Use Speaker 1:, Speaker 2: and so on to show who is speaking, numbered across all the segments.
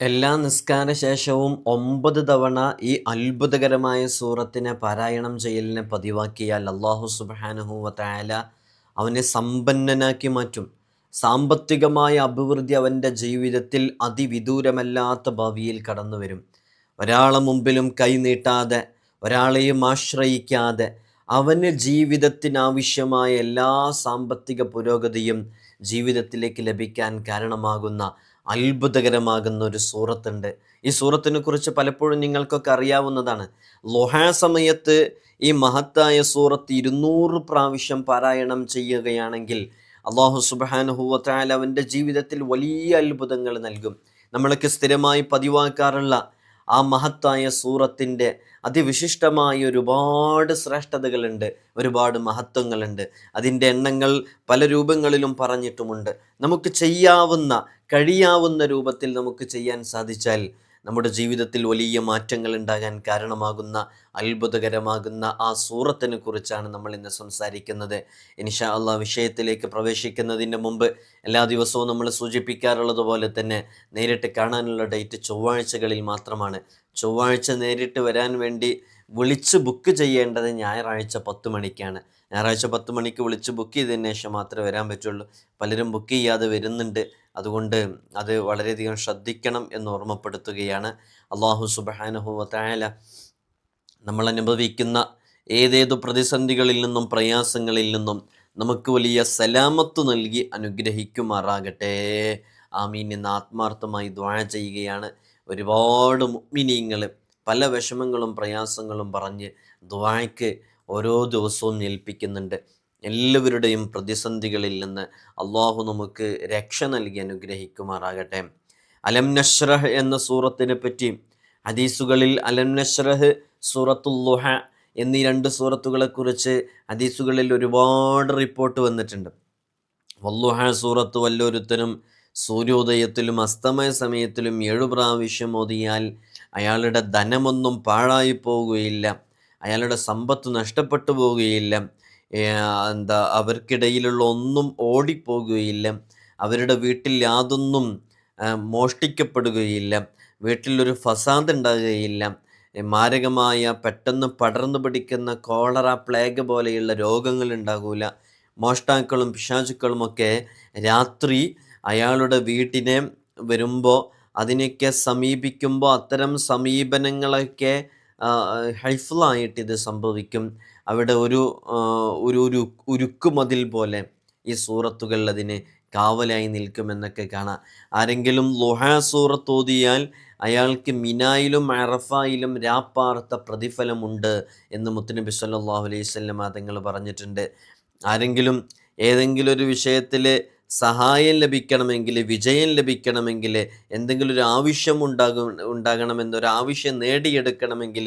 Speaker 1: എല്ലാ നിസ്കാര ശേഷവും ഒമ്പത് തവണ ഈ അത്ഭുതകരമായ സൂറത്തിനെ പാരായണം ചെയ്യലിനെ പതിവാക്കിയാൽ അള്ളാഹു സുബാനഹുവ തായാല അവനെ സമ്പന്നനാക്കി മാറ്റും. സാമ്പത്തികമായ അഭിവൃദ്ധി അവന്റെ ജീവിതത്തിൽ അതിവിദൂരമല്ലാത്ത ഭാവിയിൽ കടന്നു വരും ഒരാളെ മുമ്പിലും കൈനീട്ടാതെ ഒരാളെയും ആശ്രയിക്കാതെ അവന് ജീവിതത്തിനാവശ്യമായ എല്ലാ സാമ്പത്തിക പുരോഗതിയും ജീവിതത്തിലേക്ക് ലഭിക്കാൻ കാരണമാകുന്ന അത്ഭുതകരമാകുന്ന ഒരു സൂറത്തുണ്ട്. ഈ സൂറത്തിനെ കുറിച്ച് പലപ്പോഴും നിങ്ങൾക്കൊക്കെ അറിയാവുന്നതാണ്. ലൊഹാ സമയത്ത് ഈ മഹത്തായ സൂറത്ത് ഇരുന്നൂറ് പ്രാവശ്യം പാരായണം ചെയ്യുകയാണെങ്കിൽ അള്ളാഹു സുബാനുഹുവത്തായാൽ അവന്റെ ജീവിതത്തിൽ വലിയ അത്ഭുതങ്ങൾ നൽകും. നമ്മൾക്ക് സ്ഥിരമായി പതിവാക്കാറുള്ള ആ മഹത്തായ സൂറത്തിന്റെ അതിവിശിഷ്ടമായ ഒരുപാട് ശ്രേഷ്ഠതകളുണ്ട് ഒരുപാട് മഹത്വങ്ങളുണ്ട്. അതിന്റെ എണ്ണങ്ങൾ പല രൂപങ്ങളിലും പറഞ്ഞിട്ടുമുണ്ട്. നമുക്ക് ചെയ്യാവുന്ന കഴിയാവുന്ന രൂപത്തിൽ നമുക്ക് ചെയ്യാൻ സാധിച്ചാൽ നമ്മുടെ ജീവിതത്തിൽ വലിയ മാറ്റങ്ങൾ ഉണ്ടാകാൻ കാരണമാകുന്ന അത്ഭുതകരമാകുന്ന ആ സൂറത്തിനെ കുറിച്ചാണ് നമ്മൾ ഇന്ന് സംസാരിക്കുന്നത്. ഇൻഷാ അള്ളാ വിഷയത്തിലേക്ക് പ്രവേശിക്കുന്നതിന് മുമ്പ് എല്ലാ ദിവസവും നമ്മൾ സൂചിപ്പിക്കാറുള്ളത് പോലെ തന്നെ നേരിട്ട് കാണാനുള്ള ഡേറ്റ് ചൊവ്വാഴ്ചകളിൽ മാത്രമാണ്. ചൊവ്വാഴ്ച നേരിട്ട് വരാൻ വേണ്ടി വിളിച്ച് ബുക്ക് ചെയ്യേണ്ടത് ഞായറാഴ്ച പത്ത് മണിക്കാണ്. ഞായറാഴ്ച പത്ത് മണിക്ക് വിളിച്ച് ബുക്ക് ചെയ്തതിന് ശേഷം മാത്രമേ വരാൻ പറ്റുള്ളൂ. പലരും ബുക്ക് ചെയ്യാതെ വരുന്നുണ്ട്. അതുകൊണ്ട് അത് വളരെയധികം ശ്രദ്ധിക്കണം എന്ന് ഓർമ്മപ്പെടുത്തുകയാണ്. അള്ളാഹു സുബാനഹു വത്തായാല നമ്മൾ അനുഭവിക്കുന്ന ഏതേതു പ്രതിസന്ധികളിൽ നിന്നും പ്രയാസങ്ങളിൽ നിന്നും നമുക്ക് വലിയ സലാമത്ത് നൽകി അനുഗ്രഹിക്കുമാറാകട്ടെ. ആമീൻ എന്ന് ആത്മാർത്ഥമായി ദ്വാഴ ചെയ്യുകയാണ്. ഒരുപാട് മുഗ്മിനീങ്ങൾ പല വിഷമങ്ങളും പ്രയാസങ്ങളും പറഞ്ഞ് ദ്വായ്ക്ക് ഓരോ ദിവസവും ഏൽപ്പിക്കുന്നുണ്ട്. എല്ലാവരുടെയും പ്രതിസന്ധികളിൽ നിന്ന് അള്ളാഹു നമുക്ക് രക്ഷ നൽകി അനുഗ്രഹിക്കുമാറാകട്ടെ. അലം നഷ്റഹ് എന്ന സൂറത്തിനെ പറ്റി ഹദീസുകളിൽ അലം നഷ്റഹ് സൂറത്തുല്ലുഹ എന്നീ രണ്ട് സൂറത്തുകളെ കുറിച്ച് ഹദീസുകളിൽ ഒരുപാട് റിപ്പോർട്ട് വന്നിട്ടുണ്ട്. വല്ലുഹ സൂറത്ത് വല്ലോരുത്തനും സൂര്യോദയത്തിലും അസ്തമയ സമയത്തിലും ഏഴു പ്രാവശ്യം ഓതിയാൽ അയാളുടെ ധനമൊന്നും പാഴായി പോവുകയില്ല. അയാളുടെ സമ്പത്ത് നഷ്ടപ്പെട്ടു പോവുകയില്ല. എന്താ അവർക്കിടയിലുള്ള ഒന്നും ഓടിപ്പോകുകയില്ല. അവരുടെ വീട്ടിൽ യാതൊന്നും മോഷ്ടിക്കപ്പെടുകയില്ല. വീട്ടിലൊരു ഫസാദ് ഉണ്ടാകുകയില്ല. മാരകമായ പെട്ടെന്ന് പടർന്നു പിടിക്കുന്ന കോളറ പ്ലേഗ് പോലെയുള്ള രോഗങ്ങൾ ഉണ്ടാകില്ല മോഷ്ടാക്കളും പിശാചുക്കളും ഒക്കെ രാത്രി അയാളുടെ വീട്ടിനെ വരുമ്പോൾ അതിനെയൊക്കെ സമീപിക്കുമ്പോൾ അത്തരം സമീപനങ്ങളൊക്കെ ഹൈഫുള്ളായിട്ട് ഇത് സംഭവിക്കും. അവിടെ ഒരു ഒരു ഒരു ഉരുക്കുമതിൽ പോലെ ഈ സൂറത്തുകൾ അതിന് കാവലായി നിൽക്കുമെന്നൊക്കെ കാണാം. ആരെങ്കിലും ലുഹാ സൂറത്ത് ഓതിയാൽ അയാൾക്ക് മിനായിലും അറഫായിലും രാപ്പാർത്ത പ്രതിഫലമുണ്ട് എന്ന് മുത്തനബി സല്ലാഹു അലൈഹി സ്വല്ലം തങ്ങൾ പറഞ്ഞിട്ടുണ്ട്. ആരെങ്കിലും ഏതെങ്കിലും ഒരു വിഷയത്തിൽ സഹായം ലഭിക്കണമെങ്കിൽ വിജയം ലഭിക്കണമെങ്കിൽ എന്തെങ്കിലും ഒരു ആവശ്യം ഉണ്ടാകും ഉണ്ടാകണമെന്ന് ആവശ്യം നേടിയെടുക്കണമെങ്കിൽ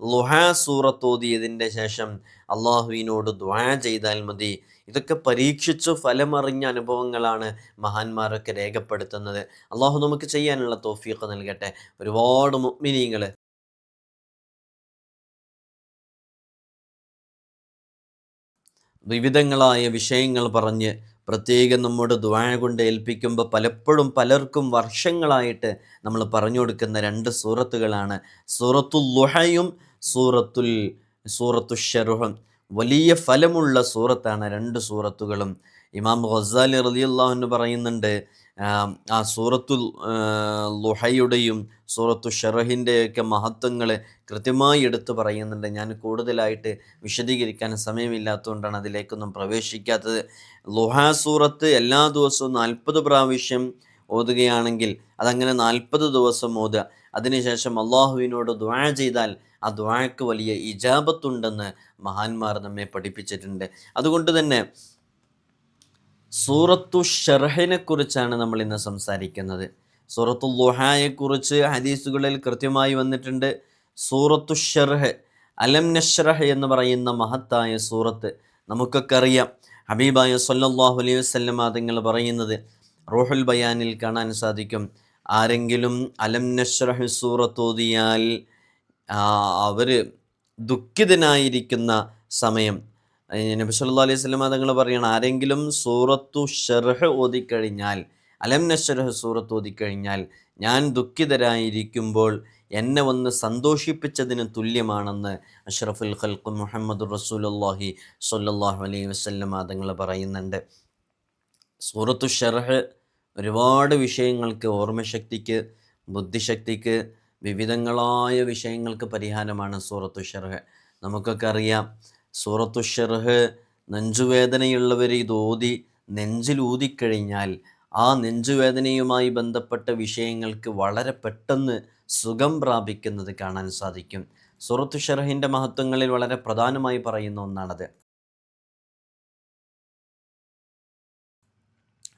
Speaker 1: ലുഹാ സൂറത്തോതിയതിന്റെ ശേഷം അള്ളാഹുവിനോട് ദ്വാ ചെയ്താൽ മതി. ഇതൊക്കെ പരീക്ഷിച്ചു ഫലമറിഞ്ഞ അനുഭവങ്ങളാണ് മഹാന്മാരൊക്കെ രേഖപ്പെടുത്തുന്നത്. അള്ളാഹു നമുക്ക് ചെയ്യാനുള്ള തോഫിയൊക്കെ നൽകട്ടെ. ഒരുപാട് മുഗ്മിനീങ്ങൾ വിവിധങ്ങളായ വിഷയങ്ങൾ പറഞ്ഞ് പ്രത്യേകം നമ്മുടെ ദ്വാഴ കൊണ്ട് ഏൽപ്പിക്കുമ്പോൾ പലപ്പോഴും പലർക്കും വർഷങ്ങളായിട്ട് നമ്മൾ പറഞ്ഞു കൊടുക്കുന്ന രണ്ട് സൂറത്തുകളാണ്. സൂറത്തുൽ ലുഹയും സൂറത്തുൽ സൂറത്തു ഷെറുഹും വലിയ ഫലമുള്ള സൂറത്താണ് രണ്ട് സൂറത്തുകളും. ഇമാം ഖസാലി റലിയുള്ളാഹു പറയുന്നുണ്ട് ആ സൂറത്തു ലുഹയുടെയും സൂറത്തു ഷെറഹിന്റെയൊക്കെ മഹത്വങ്ങൾ കൃത്യമായി എടുത്തു പറയുന്നുണ്ട്. ഞാൻ കൂടുതലായിട്ട് വിശദീകരിക്കാൻ സമയമില്ലാത്തതുകൊണ്ടാണ് അതിലേക്കൊന്നും പ്രവേശിക്കാത്തത്. ലുഹ സൂറത്ത് എല്ലാ ദിവസവും നാൽപ്പത് പ്രാവശ്യം ഓതുകയാണെങ്കിൽ അതങ്ങനെ നാൽപ്പത് ദിവസം ഓതുക. അതിനുശേഷം അള്ളാഹുവിനോട് ദ്വാ ചെയ്താൽ ആ ദ്വാക്ക് വലിയ ഇജാബത്തുണ്ടെന്ന് മഹാന്മാർ നമ്മെ പഠിപ്പിച്ചിട്ടുണ്ട്. അതുകൊണ്ട് തന്നെ സൂറത്തു ഷെർഹിനെ കുറിച്ചാണ് നമ്മൾ ഇന്ന് സംസാരിക്കുന്നത്. സൂറത്തു ലുഹായെക്കുറിച്ച് ഹദീസുകളിൽ കൃത്യമായി വന്നിട്ടുണ്ട്. സൂറത്തു ഷെർഹ് അലം നഷ്റഹ് എന്ന് പറയുന്ന മഹത്തായ സൂറത്ത്. നമുക്കൊക്കെ അറിയാം. ഹബീബായ സല്ലാഹു അലൈഹി വസ്ലം അതുങ്ങൾ പറയുന്നത് റോഹുൽ ബയാനിൽ കാണാൻ സാധിക്കും. ആരെങ്കിലും അലം നഷ്റഹ് സൂറത്ത് ഓതിയാൽ അവർ ദുഃഖിതനായിരിക്കുന്ന സമയം നബി സല്ലാ അലൈഹി സ്വലമ തങ്ങൾ പറയണം ആരെങ്കിലും സൂറത്തു ഷെർഹ് ഓതിക്കഴിഞ്ഞാൽ അലം നഷറഹ് സൂറത്ത് ഓതിക്കഴിഞ്ഞാൽ ഞാൻ ദുഃഖിതരായിരിക്കുമ്പോൾ എന്നെ ഒന്ന് സന്തോഷിപ്പിച്ചതിന് തുല്യമാണെന്ന് അഷ്റഫുൽ ഖൽഖു മുഹമ്മദ് റസൂലുല്ലാഹി സ്വല്ലല്ലാഹു അലൈഹി വസ്ലമ തങ്ങൾ പറയുന്നുണ്ട്. സൂറത്തു ഷെർഹ് ഒരുപാട് വിഷയങ്ങൾക്ക് ഓർമ്മശക്തിക്ക് ബുദ്ധിശക്തിക്ക് വിവിധങ്ങളായ വിഷയങ്ങൾക്ക് പരിഹാരമാണ് സൂറത്തു ഷെർഹ്. നമുക്കൊക്കെ അറിയാം സൂറത്തു ഷെർഹ് നെഞ്ചുവേദനയുള്ളവർ ഇത് ഓതി നെഞ്ചിലൂതിക്കഴിഞ്ഞാൽ ആ നെഞ്ചുവേദനയുമായി ബന്ധപ്പെട്ട വിഷയങ്ങൾക്ക് വളരെ പെട്ടെന്ന് സുഖം പ്രാപിക്കുന്നത് കാണാൻ സാധിക്കും. സൂറത്തു ഷെർഹിന്റെ മഹത്വങ്ങളിൽ വളരെ പ്രധാനമായി പറയുന്ന ഒന്നാണത്.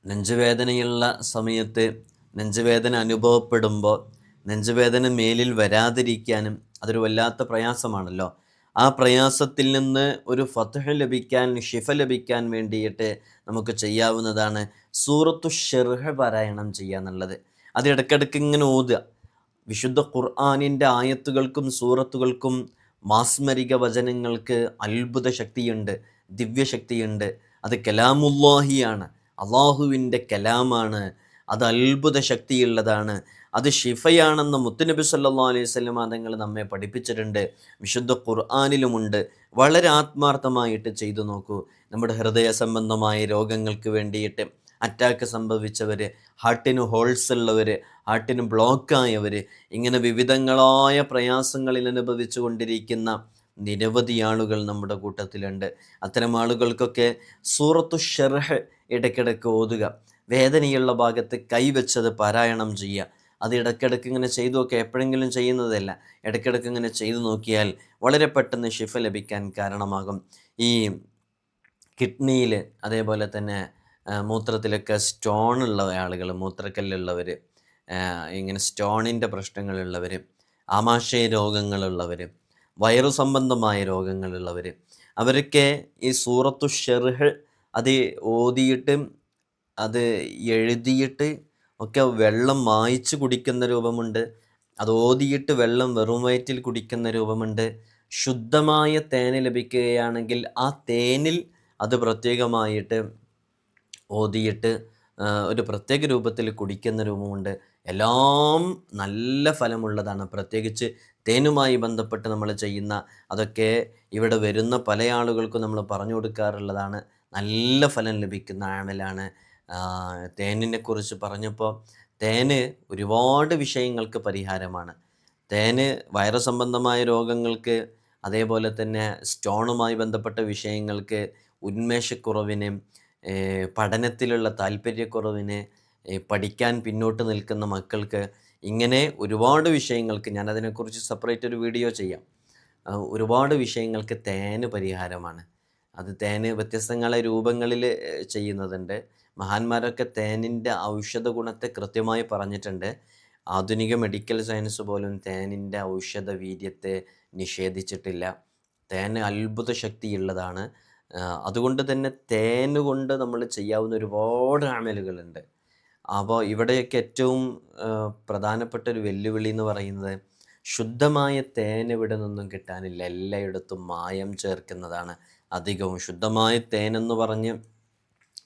Speaker 1: നെഞ്ചുവേദനയുള്ള സമയത്ത് നെഞ്ചുവേദന അനുഭവപ്പെടുമ്പോൾ നെഞ്ചുവേദന മേലിൽ വരാതിരിക്കാനും അതൊരു വല്ലാത്ത പ്രയാസമാണല്ലോ. ആ പ്രയാസത്തിൽ നിന്ന് ഒരു ഫതഹ് ലഭിക്കാൻ ഷിഫ ലഭിക്കാൻ വേണ്ടിയിട്ട് നമുക്ക് ചെയ്യാവുന്നതാണ് സൂറത്തു ഷെർഹ പാരായണം ചെയ്യുക എന്നുള്ളത് അത് ഇടയ്ക്കിടയ്ക്ക് ഇങ്ങനെ ഓതുക. വിശുദ്ധ ഖുർആാനിന്റെ ആയത്തുകൾക്കും സൂറത്തുകൾക്കും മാസ്മരിക വചനങ്ങൾക്ക് അത്ഭുത ശക്തിയുണ്ട് ദിവ്യശക്തിയുണ്ട്. അത് കലാമുല്ലാഹിയാണ്. അള്ളാഹുവിന്റെ കലാമാണ്. അത് അത്ഭുത ശക്തിയുള്ളതാണ്. അത് ഷിഫയാണെന്ന് മുത്തുനബി സല്ലാ അലൈഹി സ്വലമ തങ്ങൾ നമ്മെ പഠിപ്പിച്ചിട്ടുണ്ട്. വിശുദ്ധ ഖുർആാനിലുമുണ്ട്. വളരെ ആത്മാർത്ഥമായിട്ട് ചെയ്തു നോക്കൂ. നമ്മുടെ ഹൃദയ സംബന്ധമായ രോഗങ്ങൾക്ക് വേണ്ടിയിട്ട് അറ്റാക്ക് സംഭവിച്ചവർ ഹാർട്ടിന് ഹോൾസ് ഉള്ളവർ ഹാർട്ടിന് ബ്ലോക്കായവർ ഇങ്ങനെ വിവിധങ്ങളായ പ്രയാസങ്ങളിൽ അനുഭവിച്ചു കൊണ്ടിരിക്കുന്ന നിരവധി ആളുകൾ നമ്മുടെ കൂട്ടത്തിലുണ്ട്. അത്തരം ആളുകൾക്കൊക്കെ സൂറത്തു ഷെർഹ് ഇടയ്ക്കിടയ്ക്ക് ഓതുക. വേദനയുള്ള ഭാഗത്ത് കൈവച്ചത് പാരായണം ചെയ്യുക. അത് ഇടയ്ക്കിടയ്ക്ക് ഇങ്ങനെ ചെയ്തു നോക്കുക എപ്പോഴെങ്കിലും ചെയ്യുന്നതല്ല. ഇടയ്ക്കിടയ്ക്ക് ഇങ്ങനെ ചെയ്തു നോക്കിയാൽ വളരെ പെട്ടെന്ന് ഷിഫ ലഭിക്കാൻ കാരണമാകും. ഈ കിഡ്നിയിൽ അതേപോലെ തന്നെ മൂത്രത്തിലൊക്കെ സ്റ്റോൺ ഉള്ള ആളുകൾ മൂത്രക്കല്ലുള്ളവർ ഇങ്ങനെ സ്റ്റോണിന്റെ പ്രശ്നങ്ങളുള്ളവർ ആമാശയ രോഗങ്ങളുള്ളവർ വയറു സംബന്ധമായ രോഗങ്ങളുള്ളവർ അവരൊക്കെ ഈ സൂറത്തു ഷെർഹ് അത് ഓതിയിട്ട് അത് എഴുതിയിട്ട് ഒക്കെ വെള്ളം മായ്ച്ച് കുടിക്കുന്ന രൂപമുണ്ട്. അത് ഓതിയിട്ട് വെള്ളം വെറും വയറ്റിൽ കുടിക്കുന്ന രൂപമുണ്ട്. ശുദ്ധമായ തേന് ലഭിക്കുകയാണെങ്കിൽ ആ തേനിൽ അത് പ്രത്യേകമായിട്ട് ഓതിയിട്ട് ഒരു പ്രത്യേക രൂപത്തിൽ കുടിക്കുന്ന രൂപമുണ്ട്. എല്ലാം നല്ല ഫലമുള്ളതാണ്. പ്രത്യേകിച്ച് തേനുമായി ബന്ധപ്പെട്ട് നമ്മൾ ചെയ്യുന്ന അതൊക്കെ ഇവിടെ വരുന്ന പല ആളുകൾക്കും നമ്മൾ പറഞ്ഞു കൊടുക്കാറുള്ളതാണ്. നല്ല ഫലം ലഭിക്കുന്ന ആമലാണ്. തേനിനെ കുറിച്ച് പറഞ്ഞപ്പോൾ തേന് ഒരുപാട് വിഷയങ്ങൾക്ക് പരിഹാരമാണ്. തേന് വൈറസ് സംബന്ധമായ രോഗങ്ങൾക്ക് അതേപോലെ തന്നെ സ്റ്റോണുമായി ബന്ധപ്പെട്ട വിഷയങ്ങൾക്ക് ഉന്മേഷക്കുറവിന് പഠനത്തിലുള്ള താല്പര്യക്കുറവിന് പഠിക്കാൻ പിന്നോട്ട് നിൽക്കുന്ന മക്കൾക്ക് ഇങ്ങനെ ഒരുപാട് വിഷയങ്ങൾക്ക് ഞാൻ അതിനെക്കുറിച്ച് സെപ്പറേറ്റ് ഒരു വീഡിയോ ചെയ്യാം. ഒരുപാട് വിഷയങ്ങൾക്ക് തേന് പരിഹാരമാണ്. അത് തേന് വ്യത്യസ്തങ്ങളെ രൂപങ്ങളിൽ ചെയ്യുന്നതുണ്ട്. മഹാന്മാരൊക്കെ തേനിന്റെ ഔഷധ ഗുണത്തെ കൃത്യമായി പറഞ്ഞിട്ടുണ്ട്. ആധുനിക മെഡിക്കൽ സയൻസ് പോലും തേനിന്റെ ഔഷധ വീര്യത്തെ നിഷേധിച്ചിട്ടില്ല. തേൻ അത്ഭുത ശക്തിയുള്ളതാണ്. അതുകൊണ്ട് തന്നെ തേന് കൊണ്ട് നമ്മൾ ചെയ്യാവുന്ന ഒരുപാട് അമലുകളുണ്ട്. അപ്പോൾ ഇവിടെയൊക്കെ ഏറ്റവും പ്രധാനപ്പെട്ട ഒരു വെല്ലുവിളി എന്ന് പറയുന്നത് ശുദ്ധമായ തേൻ ഇവിടെ നിന്നും കിട്ടാനില്ല. എല്ലായിടത്തും മായം ചേർക്കുന്നതാണ് അധികവും. ശുദ്ധമായ തേനെന്ന് പറഞ്ഞ്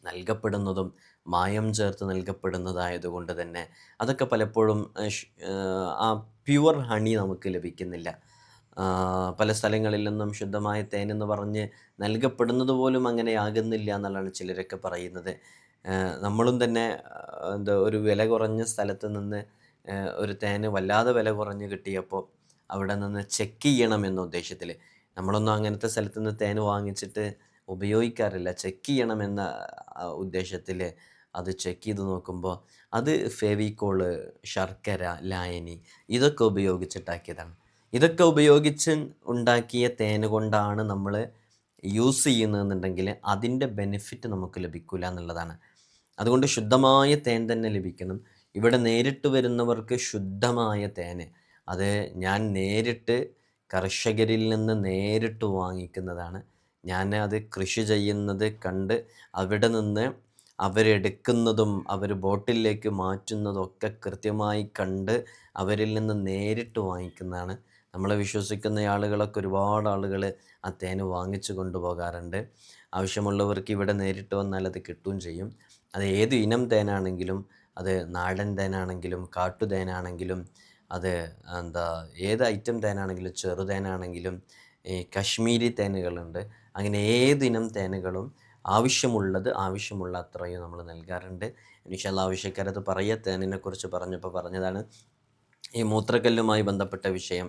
Speaker 1: നൽകപ്പെടുന്നതും മായം ചേർത്ത് നൽകപ്പെടുന്നതായതുകൊണ്ട് തന്നെ അതൊക്കെ പലപ്പോഴും ആ പ്യുവർ ഹണി നമുക്ക് ലഭിക്കുന്നില്ല. പല സ്ഥലങ്ങളിൽ നിന്നും ശുദ്ധമായ തേനെന്ന് പറഞ്ഞ് നൽകപ്പെടുന്നത് പോലും അങ്ങനെ ആകുന്നില്ല എന്നുള്ളതാണ് ചിലരൊക്കെ പറയുന്നത്. നമ്മളും തന്നെ എന്താ ഒരു വില കുറഞ്ഞ സ്ഥലത്ത് നിന്ന് ഒരു തേന് വല്ലാതെ വില കുറഞ്ഞ് കിട്ടിയപ്പോൾ അവിടെ നിന്ന് ചെക്ക് ചെയ്യണം എന്ന ഉദ്ദേശത്തിൽ നമ്മളൊന്നും അങ്ങനത്തെ സ്ഥലത്ത് നിന്ന് തേൻ വാങ്ങിച്ചിട്ട് ഉപയോഗിക്കാറില്ല. ചെക്ക് ചെയ്യണമെന്ന ഉദ്ദേശത്തിൽ അത് ചെക്ക് ചെയ്ത് നോക്കുമ്പോൾ അത് ഫെവിക്കോൾ ശർക്കര ലായനി ഇതൊക്കെ ഉപയോഗിച്ചിട്ടാക്കിയതാണ്. ഇതൊക്കെ ഉപയോഗിച്ച് ഉണ്ടാക്കിയ തേന് കൊണ്ടാണ് നമ്മൾ യൂസ് ചെയ്യുന്നതെന്നുണ്ടെങ്കിൽ അതിന്റെ ബെനിഫിറ്റ് നമുക്ക് ലഭിക്കില്ല എന്നുള്ളതാണ്. അതുകൊണ്ട് ശുദ്ധമായ തേൻ തന്നെ ലഭിക്കണം. ഇവിടെ നേരിട്ട് വരുന്നവർക്ക് ശുദ്ധമായ തേന്. അത് ഞാൻ നേരിട്ട് കർഷകരിൽ നിന്ന് നേരിട്ട് വാങ്ങിക്കുന്നതാണ്. ഞാൻ അത് കൃഷി ചെയ്യുന്നത് കണ്ട് അവിടെ നിന്ന് അവരെടുക്കുന്നതും അവർ ബോട്ടിലേക്ക് മാറ്റുന്നതൊക്കെ കൃത്യമായി കണ്ട് അവരിൽ നിന്ന് നേരിട്ട് വാങ്ങിക്കുന്നതാണ്. നമ്മളെ വിശ്വസിക്കുന്ന ആളുകളൊക്കെ ഒരുപാട് ആളുകൾ ആ തേൻ വാങ്ങിച്ചു കൊണ്ടുപോകാറുണ്ട്. ആവശ്യമുള്ളവർക്ക് ഇവിടെ നേരിട്ട് വന്നാൽ അത് കിട്ടുകയും ചെയ്യും. അത് ഏത് ഇനം തേനാണെങ്കിലും അത് നാടൻ തേനാണെങ്കിലും കാട്ടുതേനാണെങ്കിലും അത് എന്താ ഏത് ഐറ്റം തേനാണെങ്കിലും ചെറുതേനാണെങ്കിലും ഈ കശ്മീരി തേനുകളുണ്ട്. അങ്ങനെ ഏതിനം തേനുകളും ആവശ്യമുള്ളത് ആവശ്യമുള്ള അത്രയും നമ്മൾ നൽകാറുണ്ട്. ഇനിഷാല്ല ആവശ്യക്കാരത് പറയ തേനിനെക്കുറിച്ച് പറഞ്ഞപ്പോൾ പറഞ്ഞതാണ്. ഈ മൂത്രക്കല്ലുമായി ബന്ധപ്പെട്ട വിഷയം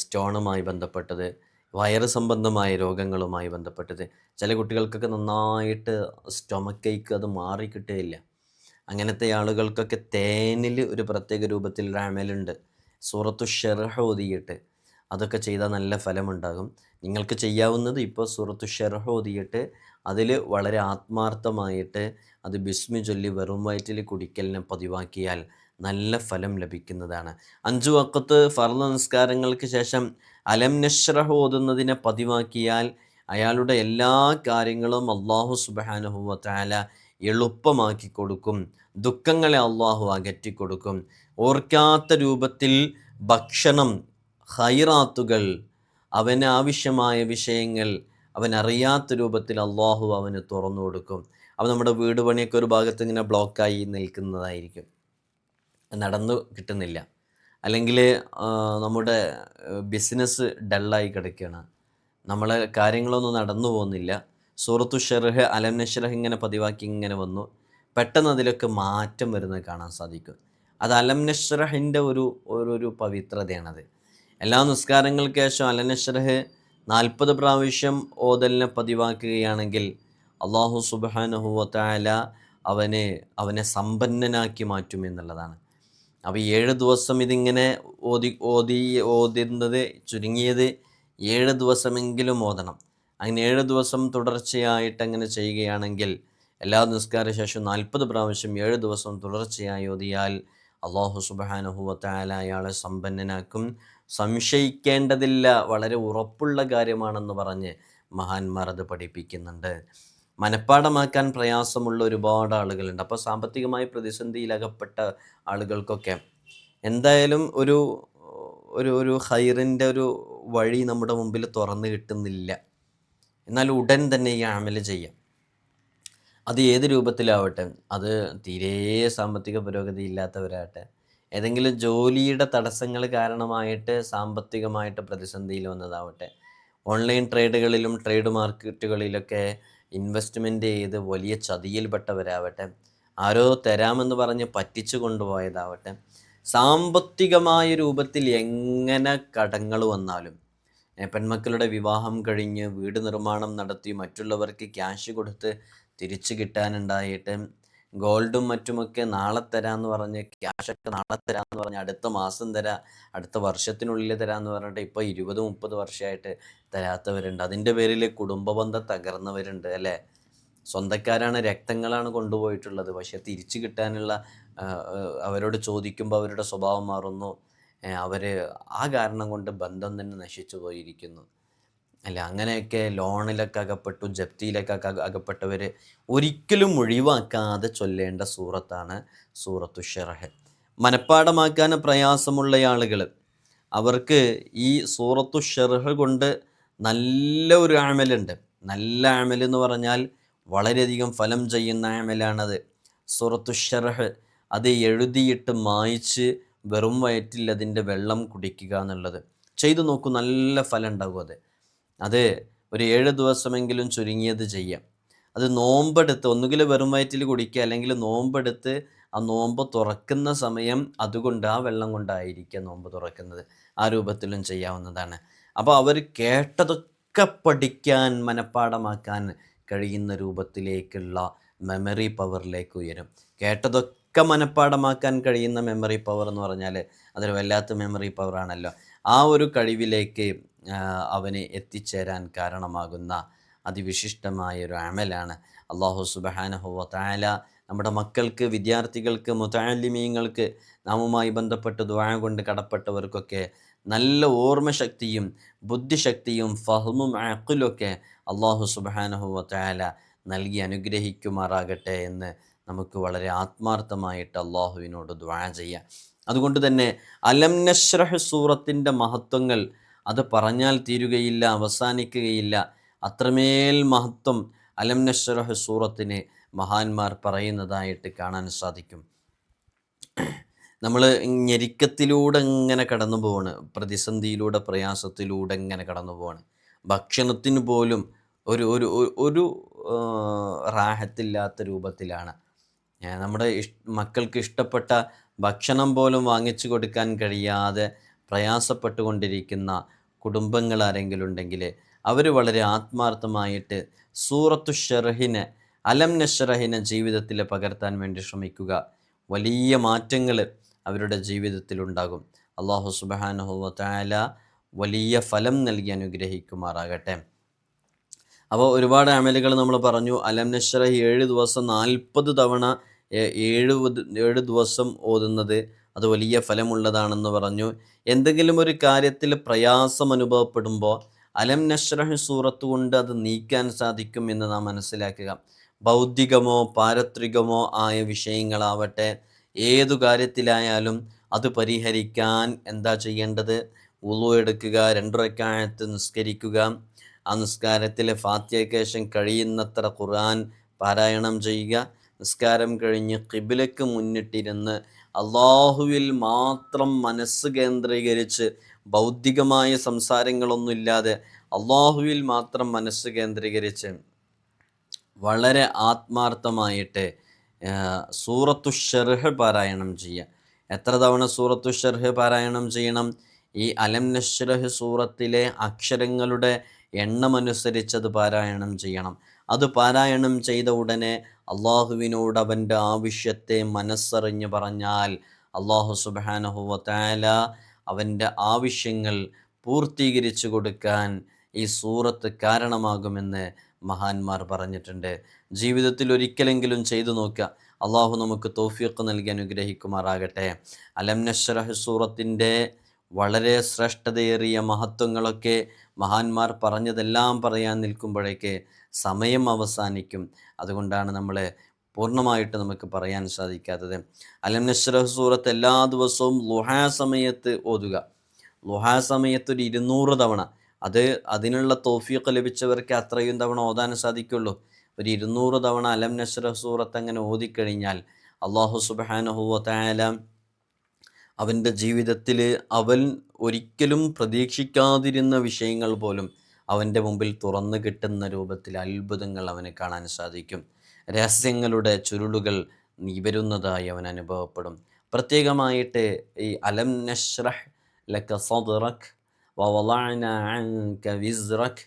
Speaker 1: സ്റ്റോണുമായി ബന്ധപ്പെട്ടത് വയറ് സംബന്ധമായ രോഗങ്ങളുമായി ബന്ധപ്പെട്ടത് ചില കുട്ടികൾക്കൊക്കെ നന്നായിട്ട് സ്റ്റൊമക്കേക്ക് അത് മാറിക്കിട്ടുകയില്ല അങ്ങനത്തെ ആളുകൾക്കൊക്കെ തേനിൽ ഒരു പ്രത്യേക രൂപത്തിൽ റാമലുണ്ട് സൂറത്തു ഷെർഹ ഓതിയിട്ട് അതൊക്കെ ചെയ്താൽ നല്ല ഫലമുണ്ടാകും. നിങ്ങൾക്ക് ചെയ്യാവുന്നത് ഇപ്പോൾ സുഹൃത്ത് ഷെർഹ ഓതിയിട്ട് അതിൽ വളരെ ആത്മാർത്ഥമായിട്ട് അത് ബിസ്മി ചൊല്ലി വെറും വയറ്റിൽ കുടിക്കലിനെ പതിവാക്കിയാൽ നല്ല ഫലം ലഭിക്കുന്നതാണ്. അഞ്ചു വക്കത്ത് ഫർദ നമസ്കാരങ്ങൾക്ക് ശേഷം അലം നഷ്റഹ് ഓതുന്നതിനെ പതിവാക്കിയാൽ അയാളുടെ എല്ലാ കാര്യങ്ങളും അള്ളാഹു സുബാനുഹുവ താല എളുപ്പമാക്കി കൊടുക്കും. ദുഃഖങ്ങളെ അള്ളാഹു അകറ്റിക്കൊടുക്കും ഓർക്കാത്ത രൂപത്തിൽ ഭക്ഷണം ഹൈറാത്തുകൾ അവന് ആവശ്യമായ വിഷയങ്ങൾ അവൻ അറിയാത്ത രൂപത്തിൽ അള്ളാഹു അവന് തുറന്നു കൊടുക്കും. അവൻ നമ്മുടെ വീട് പണിയൊക്കെ ഒരു ഭാഗത്ത് ഇങ്ങനെ ബ്ലോക്കായി നിൽക്കുന്നതായിരിക്കും. നടന്നു കിട്ടുന്നില്ല. അല്ലെങ്കിൽ നമ്മുടെ ബിസിനസ് ഡള്ളായി കിടക്കുകയാണ്. നമ്മളെ കാര്യങ്ങളൊന്നും നടന്നു പോകുന്നില്ല. സൂറത്തു ഷെർഹ് അലം നഷ്റഹ് ഇങ്ങനെ പതിവാക്കി ഇങ്ങനെ വന്നു. പെട്ടെന്ന് അതിലൊക്കെ മാറ്റം വരുന്നത് കാണാൻ സാധിക്കും. അത് അലം നഷ്റഹിന്റെ ഒരു ഒരു പവിത്രതയാണത്. എല്ലാ നിസ്കാരങ്ങൾക്ക് ശേഷം അലനഷറഹ് നഷ്റഹ് നാൽപ്പത് പ്രാവശ്യം ഓതലിനെ പതിവാക്കുകയാണെങ്കിൽ അള്ളാഹു സുബാനഹുവല അവനെ അവനെ സമ്പന്നനാക്കി മാറ്റും എന്നുള്ളതാണ്. അപ്പോൾ ഏഴ് ദിവസം ഇതിങ്ങനെ ഓതി ഓതി ഓതുന്നത് ചുരുങ്ങിയത് ഏഴ് ദിവസമെങ്കിലും ഓതണം. അങ്ങനെ ഏഴ് ദിവസം തുടർച്ചയായിട്ട് അങ്ങനെ ചെയ്യുകയാണെങ്കിൽ എല്ലാ നിസ്കാര ശേഷം നാൽപ്പത് പ്രാവശ്യം ഏഴ് ദിവസം തുടർച്ചയായി ഓതിയാൽ അള്ളാഹു സുബാനഹുവത്തായാലെ അയാളെ സമ്പന്നനാക്കും. സംശയിക്കേണ്ടതില്ല. വളരെ ഉറപ്പുള്ള കാര്യമാണെന്ന് പറഞ്ഞ് മഹാന്മാർ അത് പഠിപ്പിക്കുന്നുണ്ട്. മനഃപ്പാടമാക്കാൻ പ്രയാസമുള്ള ഒരുപാട് ആളുകളുണ്ട്. അപ്പോൾ സാമ്പത്തികമായി പ്രതിസന്ധിയിലകപ്പെട്ട ആളുകൾക്കൊക്കെ എന്തായാലും ഒരു ഒരു ഒരു ഹൈറിന്റെ ഒരു വഴി നമ്മുടെ മുമ്പിൽ തുറന്നു കിട്ടുന്നില്ല. എന്നാൽ ഉടൻ തന്നെ ഈ അമൽ ചെയ്യാം. അത് ഏത് രൂപത്തിലാവട്ടെ? അത് തീരെ സാമ്പത്തിക പുരോഗതി ഇല്ലാത്തവരാകട്ടെ ഏതെങ്കിലും ജോലിയുടെ തടസ്സങ്ങൾ കാരണമായിട്ട് സാമ്പത്തികമായിട്ട് പ്രതിസന്ധിയിൽ വന്നതാവട്ടെ. ഓൺലൈൻ ട്രേഡുകളിലും ട്രേഡ് മാർക്കറ്റുകളിലൊക്കെ ഇൻവെസ്റ്റ്മെന്റ് ചെയ്ത് വലിയ ചതിയിൽപ്പെട്ടവരാവട്ടെ. ആരോ തരാമെന്ന് പറഞ്ഞ് പറ്റിച്ചു കൊണ്ടുപോയതാവട്ടെ. സാമ്പത്തികമായ രൂപത്തിൽ എങ്ങനെ കടങ്ങൾ വന്നാലും പെൺമക്കളുടെ വിവാഹം കഴിഞ്ഞ് വീട് നിർമ്മാണം നടത്തി മറ്റുള്ളവർക്ക് ക്യാഷ് കൊടുത്ത് തിരിച്ചു കിട്ടാനുണ്ടായിട്ട് ഗോൾഡും മറ്റുമൊക്കെ നാളെ തരാമെന്ന് പറഞ്ഞ് ക്യാഷൊക്കെ നാളെ തരാമെന്ന് പറഞ്ഞ് അടുത്ത മാസം തരാം അടുത്ത വർഷത്തിനുള്ളിൽ തരാമെന്ന് പറഞ്ഞിട്ട് ഇപ്പോൾ ഇരുപത് മുപ്പത് വർഷമായിട്ട് തരാത്തവരുണ്ട്. അതിന്റെ പേരിൽ കുടുംബ ബന്ധം തകർന്നവരുണ്ട് അല്ലേ? സ്വന്തക്കാരാണ് രക്തങ്ങളാണ് കൊണ്ടുപോയിട്ടുള്ളത്. പക്ഷെ തിരിച്ചു കിട്ടാനുള്ള അവരോട് ചോദിക്കുമ്പോൾ അവരുടെ സ്വഭാവം മാറുന്നു. അവർ ആ കാരണം കൊണ്ട് ബന്ധം തന്നെ നശിച്ചു പോയിരിക്കുന്നു. അല്ല അങ്ങനെയൊക്കെ ലോണിലൊക്കെ അകപ്പെട്ടു ജപ്തിയിലൊക്കെ അകപ്പെട്ടവർ ഒരിക്കലും ഒഴിവാക്കാതെ ചൊല്ലേണ്ട സൂറത്താണ് സൂറത്തു ഷെറഹ്. മനഃപ്പാടമാക്കാൻ പ്രയാസമുള്ള ആളുകൾ അവർക്ക് ഈ സൂറത്തു ഷെർഹ് കൊണ്ട് നല്ല ഒരു ആമലുണ്ട് നല്ല ആമൽ എന്ന് പറഞ്ഞാൽ വളരെയധികം ഫലം ചെയ്യുന്ന ആമലാണത് സൂറത്തു ഷെർഹ് അത് എഴുതിയിട്ട് മായ്ച്ച് വെറും വയറ്റിൽ അതിന്റെ വെള്ളം കുടിക്കുക എന്നുള്ളത്. ചെയ്തു നോക്കൂ നല്ല ഫലം ഉണ്ടാകും അത്. അത് ഒരു ഏഴ് ദിവസമെങ്കിലും ചുരുങ്ങിയത് ചെയ്യാം. അത് നോമ്പെടുത്ത് ഒന്നുകിൽ വെറും വയറ്റിൽ കുടിക്കുക അല്ലെങ്കിൽ നോമ്പെടുത്ത് ആ നോമ്പ് തുറക്കുന്ന സമയം അതുകൊണ്ട് ആ വെള്ളം കൊണ്ടായിരിക്കുക നോമ്പ് തുറക്കുന്നത്. ആ രൂപത്തിലും ചെയ്യാവുന്നതാണ്. അപ്പോൾ അവർ കേട്ടതൊക്കെ പഠിക്കാൻ മനഃപ്പാടമാക്കാൻ കഴിയുന്ന രൂപത്തിലേക്കുള്ള മെമ്മറി പവറിലേക്ക് ഉയരും. കേട്ടതൊക്കെ മനഃപ്പാടമാക്കാൻ കഴിയുന്ന മെമ്മറി പവർ എന്ന് പറഞ്ഞാൽ അതൊരു വല്ലാത്ത മെമ്മറി പവറാണല്ലോ ആ ഒരു കഴിവിലേക്ക് അവന് എത്തിച്ചേരാൻ കാരണമാകുന്ന അതിവിശിഷ്ടമായ ഒരു അമലാണ്. അള്ളാഹു സുബഹാനഹുവ താല നമ്മുടെ മക്കൾക്ക് വിദ്യാർത്ഥികൾക്ക് മുതാലിമീങ്ങൾക്ക് നാമുമായി ബന്ധപ്പെട്ട് ദ്വാഴ കൊണ്ട് കടപ്പെട്ടവർക്കൊക്കെ നല്ല ഓർമ്മശക്തിയും ബുദ്ധിശക്തിയും ഫഹ്മും അക്കുലൊക്കെ അള്ളാഹു സുബഹാനഹുവ താല നൽകി അനുഗ്രഹിക്കുമാറാകട്ടെ എന്ന് നമുക്ക് വളരെ ആത്മാർത്ഥമായിട്ട് അള്ളാഹുവിനോട് ദ്വാ ചെയ്യാം. അതുകൊണ്ട് തന്നെ അലം സൂറത്തിന്റെ മഹത്വങ്ങൾ അത് പറഞ്ഞാൽ തീരുകയില്ല അവസാനിക്കുകയില്ല. അത്രമേൽ മഹത്വം അലം സൂറത്തിന് മഹാന്മാർ പറയുന്നതായിട്ട് കാണാൻ സാധിക്കും. നമ്മൾ ഞെരുക്കത്തിലൂടെ ഇങ്ങനെ കടന്നു പോവാണ്. പ്രതിസന്ധിയിലൂടെ പ്രയാസത്തിലൂടെ ഇങ്ങനെ കടന്നു പോവാണ്. ഭക്ഷണത്തിന് പോലും ഒരു ഒരു ഒരു- റാഹത്തില്ലാത്ത രൂപത്തിലാണ്. നമ്മുടെ മക്കൾക്ക് ഇഷ്ടപ്പെട്ട ഭക്ഷണം പോലും വാങ്ങിച്ചു കൊടുക്കാൻ കഴിയാതെ പ്രയാസപ്പെട്ടുകൊണ്ടിരിക്കുന്ന കുടുംബങ്ങൾ ആരെങ്കിലും ഉണ്ടെങ്കിൽ അവർ വളരെ ആത്മാർത്ഥമായിട്ട് സൂറത്തു ഷെറഹിനെ അലം നഷറഹിനെ ജീവിതത്തിൽ പകർത്താൻ വേണ്ടി ശ്രമിക്കുക. വലിയ മാറ്റങ്ങൾ അവരുടെ ജീവിതത്തിൽ ഉണ്ടാകും അള്ളാഹു സുബാനുഹുവ താല വലിയ ഫലം നൽകി അനുഗ്രഹിക്കുമാറാകട്ടെ. അപ്പോൾ ഒരുപാട് അമലുകൾ നമ്മൾ പറഞ്ഞു. അലം നഷറഹി ഏഴ് ദിവസം നാൽപ്പത് തവണ ഏഴ് ഏഴ് ദിവസം ഓതുന്നത് അത് വലിയ ഫലമുള്ളതാണെന്ന് പറഞ്ഞു. എന്തെങ്കിലും ഒരു കാര്യത്തിൽ പ്രയാസം അനുഭവപ്പെടുമ്പോൾ അലം നഷ്റഹ് സൂറത്ത് കൊണ്ട് അത് നീക്കാൻ സാധിക്കും എന്ന് നാം മനസ്സിലാക്കുക. ബൗദ്ധികമോ പാരത്രികമോ ആയ വിഷയങ്ങളാവട്ടെ ഏതു കാര്യത്തിലായാലും അത് പരിഹരിക്കാൻ എന്താ ചെയ്യേണ്ടത്? ഉളു എടുക്കുക രണ്ടുറക്കാഴത്ത് നിസ്കരിക്കുക. ആ നിസ്കാരത്തിലെ ഫാത്യകേശം കഴിയുന്നത്ര ഖുർആൻ പാരായണം ചെയ്യുക. നിസ്കാരം കഴിഞ്ഞ് കിബിലക്ക് മുന്നിട്ടിരുന്ന് അള്ളാഹുവിൽ മാത്രം മനസ്സ് കേന്ദ്രീകരിച്ച് ഭൗതികമായ സംസാരങ്ങളൊന്നുമില്ലാതെ അള്ളാഹുവിൽ മാത്രം മനസ്സ് കേന്ദ്രീകരിച്ച് വളരെ ആത്മാർത്ഥമായിട്ട് സൂറത്തു ഷെർഹ് പാരായണം ചെയ്യുക. എത്ര തവണ സൂറത്തു ഷെർഹ് പാരായണം ചെയ്യണം? ഈ അലം നഷ്റഹ് സൂറത്തിലെ അക്ഷരങ്ങളുടെ എണ്ണമനുസരിച്ചത് പാരായണം ചെയ്യണം. അത് പാരായണം ചെയ്ത ഉടനെ അള്ളാഹുവിനോട് അവന്റെ ആവശ്യത്തെ മനസ്സറിഞ്ഞ് പറഞ്ഞാൽ അള്ളാഹു സുബാനഹുവല അവന്റെ ആവശ്യങ്ങൾ പൂർത്തീകരിച്ചു കൊടുക്കാൻ ഈ സൂറത്ത് കാരണമാകുമെന്ന് മഹാന്മാർ പറഞ്ഞിട്ടുണ്ട്. ജീവിതത്തിൽ ഒരിക്കലെങ്കിലും ചെയ്തു നോക്കുക. അള്ളാഹു നമുക്ക് തോഫിയൊക്കെ നൽകി അനുഗ്രഹിക്കുമാറാകട്ടെ. അലം സൂറത്തിന്റെ വളരെ ശ്രേഷ്ഠതയേറിയ മഹത്വങ്ങളൊക്കെ മഹാന്മാർ പറഞ്ഞതെല്ലാം പറയാൻ നിൽക്കുമ്പോഴേക്ക് സമയം അവസാനിക്കും. അതുകൊണ്ടാണ് നമ്മൾ പൂർണമായിട്ട് നമുക്ക് പറയാൻ സാധിക്കാത്തത്. അലം നഷ്റഹ് സൂറത്ത് എല്ലാ ദിവസവും ലുഹാ സമയത്ത് ഓതുക. ലുഹാ സമയത്ത് ഒരു ഇരുന്നൂറ് തവണ. അത് അതിനുള്ള തോഫിയൊക്കെ ലഭിച്ചവർക്ക് അത്രയും തവണ ഓതാൻ സാധിക്കുള്ളൂ. ഒരു ഇരുന്നൂറ് തവണ അലം നഷ്റഹ് സൂറത്ത് അങ്ങനെ ഓതിക്കഴിഞ്ഞാൽ അള്ളാഹു സുബാനഹുല അവന്റെ ജീവിതത്തിൽ അവൻ ഒരിക്കലും പ്രതീക്ഷിക്കാതിരുന്ന വിഷയങ്ങൾ പോലും അവൻ്റെ മുമ്പിൽ തുറന്നു കിട്ടുന്ന രൂപത്തിൽ അത്ഭുതങ്ങൾ അവന് കാണാൻ സാധിക്കും രഹസ്യങ്ങളുടെ ചുരുളുകൾ നിവരുന്നതായി അവൻ അനുഭവപ്പെടും പ്രത്യേകമായിട്ട് ഈ അലം നഷ്റഹ് ലക സദ്റക് ووضعنا عنك وزرك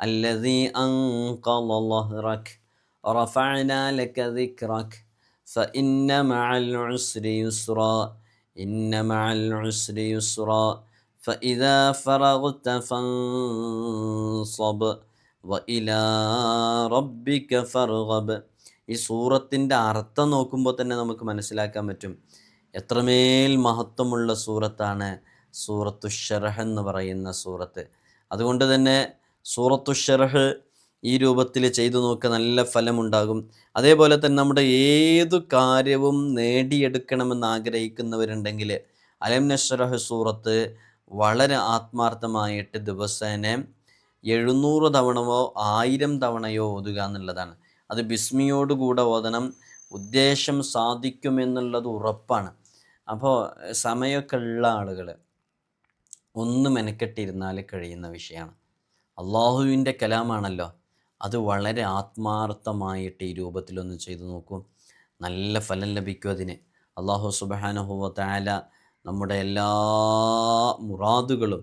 Speaker 1: الذي أنقض ظهرك ورفعنا لك ذكرك فإن مع العسر يسرا إن مع العسر يسرا فإذا فرغت فانصب وإلى ربك فارغب ഈ സൂറത്തിൻ്റെ അർത്ഥം നോക്കുമ്പോൾ തന്നെ നമുക്ക് മനസ്സിലാക്കാൻ പറ്റും എത്രമേൽ മഹത്വമുള്ള സൂറത്താണ് സൂറത്തു ഷെറഹ് എന്ന് പറയുന്ന സൂറത്ത് അതുകൊണ്ട് തന്നെ സൂറത്തു ഷെറഹ് ഈ രൂപത്തിൽ ചെയ്തു നോക്കുക നല്ല ഫലമുണ്ടാകും അതേപോലെ തന്നെ നമ്മുടെ ഏതു കാര്യവും നേടിയെടുക്കണമെന്ന് ആഗ്രഹിക്കുന്നവരുണ്ടെങ്കിൽ അലം നഷ്റഹ് സൂറത്ത് വളരെ ആത്മാർത്ഥമായിട്ട് ദിവസേന എഴുന്നൂറ് തവണയോ ആയിരം തവണയോ ഓതുക എന്നുള്ളതാണ്. അത് ബിസ്മിയോടുകൂടെ ഓതണം ഉദ്ദേശം സാധിക്കുമെന്നുള്ളത് ഉറപ്പാണ്. അപ്പോൾ സമയമൊക്കെ ഉള്ള ആളുകൾ ഒന്ന് മെനക്കെട്ടിരുന്നാൽ കഴിയുന്ന വിഷയമാണ്. അള്ളാഹുവിന്റെ കലാമാണല്ലോ. അത് വളരെ ആത്മാർത്ഥമായിട്ട് ഈ രൂപത്തിലൊന്ന് ചെയ്തു നോക്കും. നല്ല ഫലം ലഭിക്കും അതിന്. അള്ളാഹു സുബാനഹുവ താല നമ്മുടെ എല്ലാ മുറാദുകളും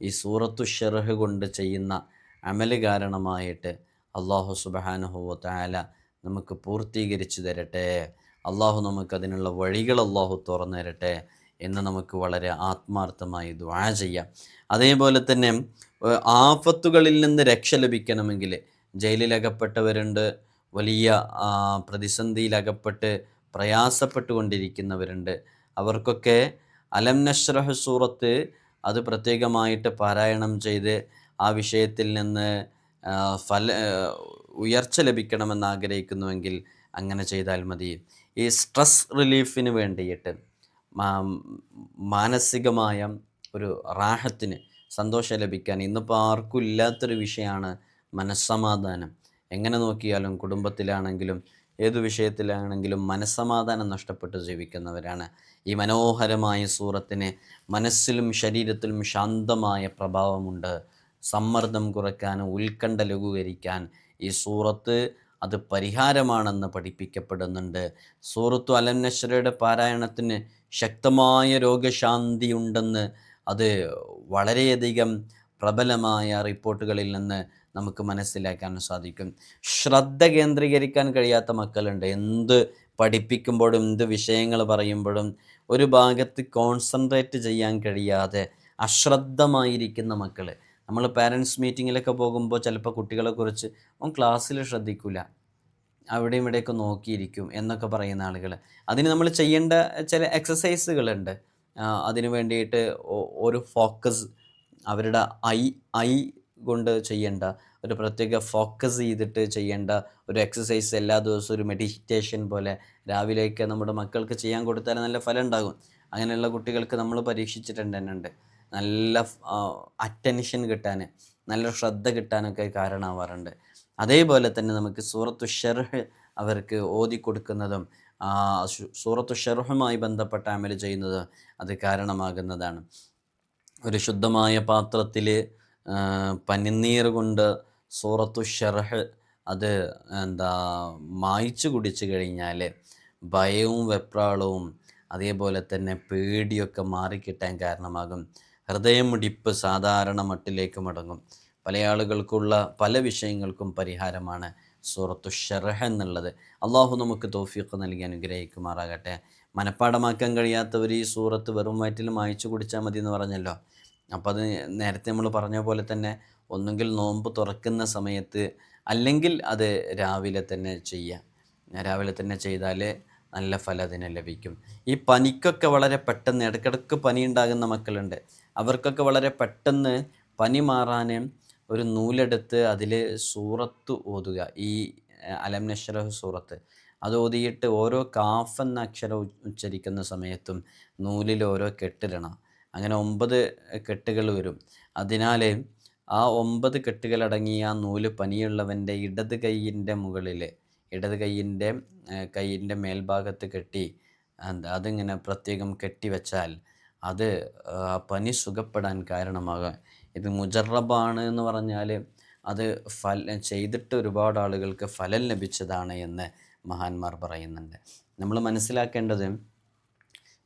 Speaker 1: ഈ സൂറത്തു ഷെറഹ് കൊണ്ട് ചെയ്യുന്ന അമൽ കാരണമായിട്ട് അള്ളാഹു സുബാനഹുവ താല നമുക്ക് പൂർത്തീകരിച്ചു തരട്ടെ. അള്ളാഹു നമുക്കതിനുള്ള വഴികൾ അള്ളാഹു തുറന്നു തരട്ടെ എന്ന് നമുക്ക് വളരെ ആത്മാർത്ഥമായി ദ്വാ ചെയ്യാം. അതേപോലെ തന്നെ ആഫത്തുകളിൽ നിന്ന് രക്ഷ ലഭിക്കണമെങ്കിൽ ജയിലിലകപ്പെട്ടവരുണ്ട് വലിയ പ്രതിസന്ധിയിലകപ്പെട്ട് പ്രയാസപ്പെട്ടുകൊണ്ടിരിക്കുന്നവരുണ്ട്. അവർക്കൊക്കെ അലം നഷ്റഹ് സൂറത്ത് അത് പ്രത്യേകമായിട്ട് പാരായണം ചെയ്ത് ആ വിഷയത്തിൽ നിന്ന് ഫല ഉയർച്ച ലഭിക്കണമെന്ന് ആഗ്രഹിക്കുന്നുവെങ്കിൽ അങ്ങനെ ചെയ്താൽ മതി. ഈ സ്ട്രെസ് റിലീഫിന് വേണ്ടിയിട്ട് മാനസികമായ ഒരു റാഹത്തിന് സന്തോഷം ലഭിക്കാൻ ഇന്നിപ്പോൾ ആർക്കും ഇല്ലാത്തൊരു വിഷയമാണ് മനസ്സമാധാനം. എങ്ങനെ നോക്കിയാലും കുടുംബത്തിലാണെങ്കിലും ഏതു വിഷയത്തിലാണെങ്കിലും മനസ്സമാധാനം നഷ്ടപ്പെട്ട് ജീവിക്കുന്നവരാണ്. ഈ മനോഹരമായ സൂറത്തിന് മനസ്സിലും ശരീരത്തിലും ശാന്തമായ പ്രഭാവമുണ്ട്. സമ്മർദ്ദം കുറയ്ക്കാൻ ഉത്കണ്ഠ ലഘൂകരിക്കാൻ ഈ സൂറത്ത് അത് പരിഹാരമാണെന്ന് പഠിപ്പിക്കപ്പെടുന്നുണ്ട്. സൂറത്തു അലന്നശ്വരയുടെ പാരായണത്തിന് ശക്തമായ രോഗശാന്തി ഉണ്ടെന്ന് അത് വളരെയധികം പ്രബലമായ റിപ്പോർട്ടുകളിൽ നിന്ന് നമുക്ക് മനസ്സിലാക്കാൻ സാധിക്കും. ശ്രദ്ധ കേന്ദ്രീകരിക്കാൻ കഴിയാത്ത മക്കളുണ്ട്. എന്ത് പഠിപ്പിക്കുമ്പോഴും എന്ത് വിഷയങ്ങൾ പറയുമ്പോഴും ഒരു ഭാഗത്ത് കോൺസെൻട്രേറ്റ് ചെയ്യാൻ കഴിയാതെ അശ്രദ്ധമായിരിക്കുന്ന മക്കൾ നമ്മൾ പാരൻസ് മീറ്റിങ്ങിലൊക്കെ പോകുമ്പോൾ ചിലപ്പോൾ കുട്ടികളെക്കുറിച്ച് അവൻ ക്ലാസ്സിൽ ശ്രദ്ധിക്കില്ല അവിടെയും ഇവിടെയൊക്കെ നോക്കിയിരിക്കും എന്നൊക്കെ പറയുന്ന ആളുകൾ അതിന് നമ്മൾ ചെയ്യേണ്ട ചില എക്സസൈസുകളുണ്ട് അതിനു വേണ്ടിയിട്ട് ഒരു ഫോക്കസ് അവരുടെ ഐ ഐ കൊണ്ട് ചെയ്യേണ്ട ഒരു പ്രത്യേക ഫോക്കസ് ചെയ്തിട്ട് ചെയ്യേണ്ട ഒരു എക്സസൈസ് എല്ലാ ദിവസവും ഒരു മെഡിറ്റേഷൻ പോലെ രാവിലെയൊക്കെ നമ്മുടെ മക്കൾക്ക് ചെയ്യാൻ കൊടുത്താൽ നല്ല ഫലം ഉണ്ടാകും. അങ്ങനെയുള്ള കുട്ടികൾക്ക് നമ്മൾ പരീക്ഷിച്ചിട്ടുണ്ട് തന്നെ ഉണ്ട് നല്ല അറ്റൻഷൻ കിട്ടാൻ നല്ല ശ്രദ്ധ കിട്ടാനൊക്കെ കാരണമാവാറുണ്ട്. അതേപോലെ തന്നെ നമുക്ക് സൂറത്തു ഷെർഹ് അവർക്ക് ഓതി കൊടുക്കുന്നതും സൂറത്തു ഷെർഹുമായി ബന്ധപ്പെട്ട അമൽ ചെയ്യുന്നത് അത് കാരണമാകുന്നതാണ്. ഒരു ശുദ്ധമായ പാത്രത്തിൽ പനിനീർ കൊണ്ട് സൂറത്തു ഷെർഹ് അത് എന്താ മായ്ച്ചു കുടിച്ചു കഴിഞ്ഞാൽ ഭയവും വെപ്രാളവും അതേപോലെ തന്നെ പേടിയൊക്കെ മാറിക്കിട്ടാൻ കാരണമാകും. ഹൃദയമിടിപ്പ് സാധാരണ മട്ടിലേക്ക് മടങ്ങും. പല ആളുകൾക്കുള്ള പല വിഷയങ്ങൾക്കും പരിഹാരമാണ് സൂറത്തു ഷെർഹ് എന്നുള്ളത്. അള്ളാഹു നമുക്ക് തോഫീഖ് നൽകി അനുഗ്രഹിക്കുമാറാകട്ടെ. മനഃപ്പാടമാക്കാൻ കഴിയാത്തവർ ഈ സൂറത്ത് വെറും വയറ്റിൽ മായ്ച്ചു കുടിച്ചാൽ മതി എന്ന് പറഞ്ഞല്ലോ. അപ്പോൾ അത് നേരത്തെ നമ്മൾ പറഞ്ഞ പോലെ തന്നെ ഒന്നുകിൽ നോമ്പ് തുറക്കുന്ന സമയത്ത് അല്ലെങ്കിൽ അത് രാവിലെ തന്നെ ചെയ്യുക രാവിലെ തന്നെ ചെയ്താൽ നല്ല ഫലം അതിന് ലഭിക്കും. ഈ പനിക്കൊക്കെ വളരെ പെട്ടെന്ന് ഇടയ്ക്കിടയ്ക്ക് പനി ഉണ്ടാകുന്ന മക്കളുണ്ട്. അവർക്കൊക്കെ വളരെ പെട്ടെന്ന് പനി മാറാൻ ഒരു നൂലെടുത്ത് അതിൽ സൂറത്ത് ഓതുക. ഈ അലം സൂറത്ത്. അത് ഓതിയിട്ട് ഓരോ കാഫ് എന്ന അക്ഷരം ഉച്ചരിക്കുന്ന സമയത്തും നൂലിൽ ഓരോ കെട്ടിടണം. അങ്ങനെ ഒമ്പത് കെട്ടുകൾ വരും. അതിനാൽ ആ ഒമ്പത് കെട്ടുകളടങ്ങിയ ആ നൂൽ പനിയുള്ളവന്റെ ഇടത് കൈയിന്റെ മുകളിൽ ഇടത് കൈയിന്റെ കൈയിന്റെ മേൽഭാഗത്ത് കെട്ടി അതിങ്ങനെ പ്രത്യേകം കെട്ടി വെച്ചാൽ അത് പനി സുഖപ്പെടാൻ കാരണമാകാം. ഇത് മുജറബാണ് എന്ന് പറഞ്ഞാൽ അത് ഫല ചെയ്തിട്ട് ഒരുപാട് ആളുകൾക്ക് ഫലം ലഭിച്ചതാണ് എന്ന് മഹാന്മാർ പറയുന്നുണ്ട്. നമ്മൾ മനസ്സിലാക്കേണ്ടത്